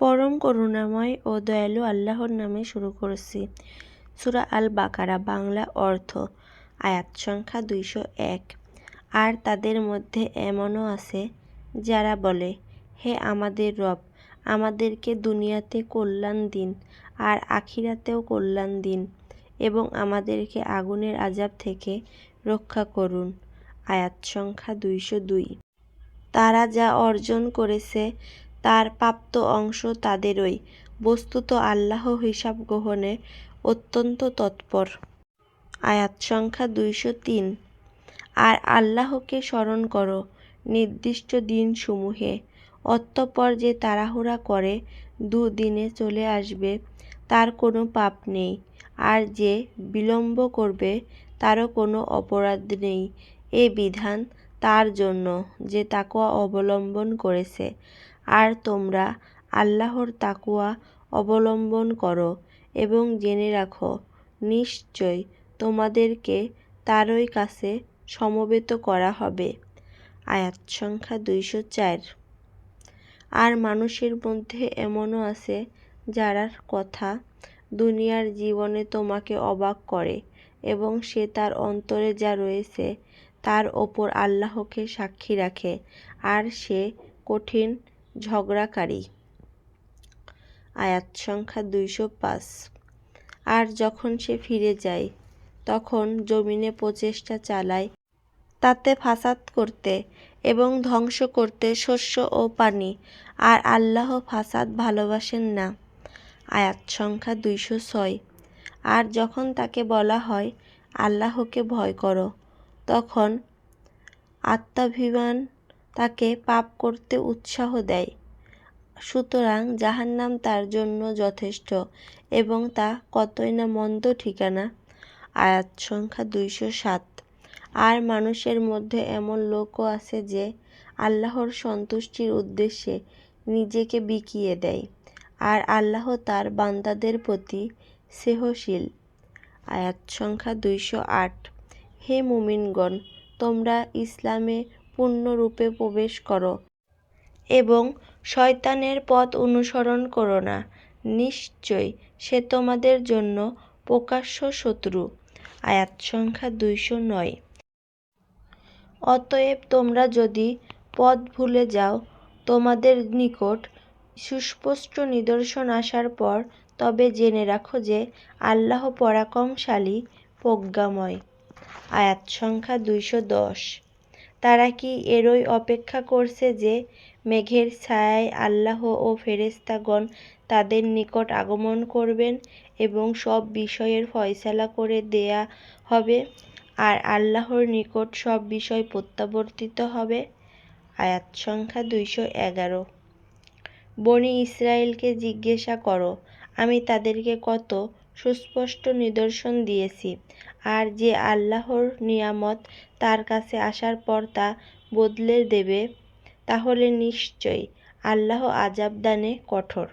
পরম করুণাময় ও দয়ালু আল্লাহর নামে শুরু করছি। সুরা আল বাকারা বাংলা অর্থ, আয়াত সংখ্যা দুইশো এক। আর তাদের মধ্যে এমনও আছে, যারা বলে, হে আমাদের রব, আমাদেরকে দুনিয়াতে কল্যাণ দিন আর আখিরাতেও কল্যাণ দিন এবং আমাদেরকে আগুনের আজাব থেকে রক্ষা করুন। আয়াত সংখ্যা দুইশো দুই। তারা যা অর্জন করেছে তার প্রাপ্ত অংশ তাদেরই। বস্তুত আল্লাহ হিসাব গ্রহণে অত্যন্ত তৎপর। আয়াত সংখ্যা দুইশো তিন। আর আল্লাহকে স্মরণ করো, নির্দিষ্ট দিনসমূহে। অতঃপর যে তাড়াহুড়া করে, দুদিনে চলে আসবে, তার কোনো পাপ নেই। আর যে বিলম্ব করবে, তারও কোনো অপরাধ নেই। এ বিধান তার জন্য, যে তাকওয়া অবলম্বন করেছে। আর তোমরা আল্লাহর তাকওয়া অবলম্বন করো এবং জেনে রাখো, নিশ্চয় তোমাদেরকে তারই কাছে সমবেত করা হবে। আয়াত সংখ্যা দুইশো চার। আর মানুষের মধ্যে এমনও আছে যারার কথা দুনিয়ার জীবনে তোমাকে অবাক করে এবং সে তার অন্তরে যা রয়েছে তার ওপর আল্লাহকে সাক্ষী রাখে। আর সে কঠিন ঝগড়াকারী। আয়াত সংখ্যা দুইশো পাঁচ। আর যখন সে ফিরে যায়, তখন জমিনে প্রচেষ্টা চালায়, তাতে ফাসাদ করতে এবং ধ্বংস করতে শস্য ও পানি আর আল্লাহ ফাসাদ ভালোবাসেন না। আয়াত সংখ্যা দুইশো ছয়। আর যখন তাকে বলা হয়, আল্লাহকে ভয় করো তখন আত্মাভিমান তাকে পাপ করতে উৎসাহ দেয়। সুতরাং জাহান্নাম তার জন্য যথেষ্ট এবং তা কতই না মন্দ ঠিকানা। আয়াত সংখ্যা দুইশো সাত। আর মানুষের মধ্যে এমন লোকও আছে যে আল্লাহর সন্তুষ্টির উদ্দেশ্যে নিজেকে বিকিয়ে দেয় আর আল্লাহ তার বান্দাদের প্রতি স্নেহশীল। আয়াত সংখ্যা দুইশো আট। হে মুমিনগণ, তোমরা ইসলামে পূর্ণরূপে প্রবেশ করো এবং শয়তানের পথ অনুসরণ করো না। নিশ্চয় সে তোমাদের জন্য প্রকাশ্য শত্রু। আয়াত সংখ্যা দুইশো নয়। অতএব তোমরা যদি পথ ভুলে যাও, তোমাদের নিকট সুস্পষ্ট নিদর্শন আসার পর তবে জেনে রাখো যে আল্লাহ পরাক্রমশালী, প্রজ্ঞাময়। আয়াত সংখ্যা দুইশো দশ। তারা কি এরই অপেক্ষা করছে যে মেঘের ছায়ায় আল্লাহ ও ফেরেশতাগণ তাদের নিকট আগমন করবেন এবং সব বিষয়ের ফয়সালা করে দেয়া হবে আর আল্লাহর নিকট সব বিষয় প্রত্যাবর্তিত হবে? আয়াত সংখ্যা দুইশো এগারো। বনি ইসরায়েলকে জিজ্ঞাসা করো, আমি তাদেরকে কত সুস্পষ্ট নিদর্শন দিয়েছি। আর যে আল্লাহর নিয়ামত তার কাছে আসার পর তা বদলে দেবে, তাহলে নিশ্চয়ই আল্লাহ আজাব দানে কঠোর।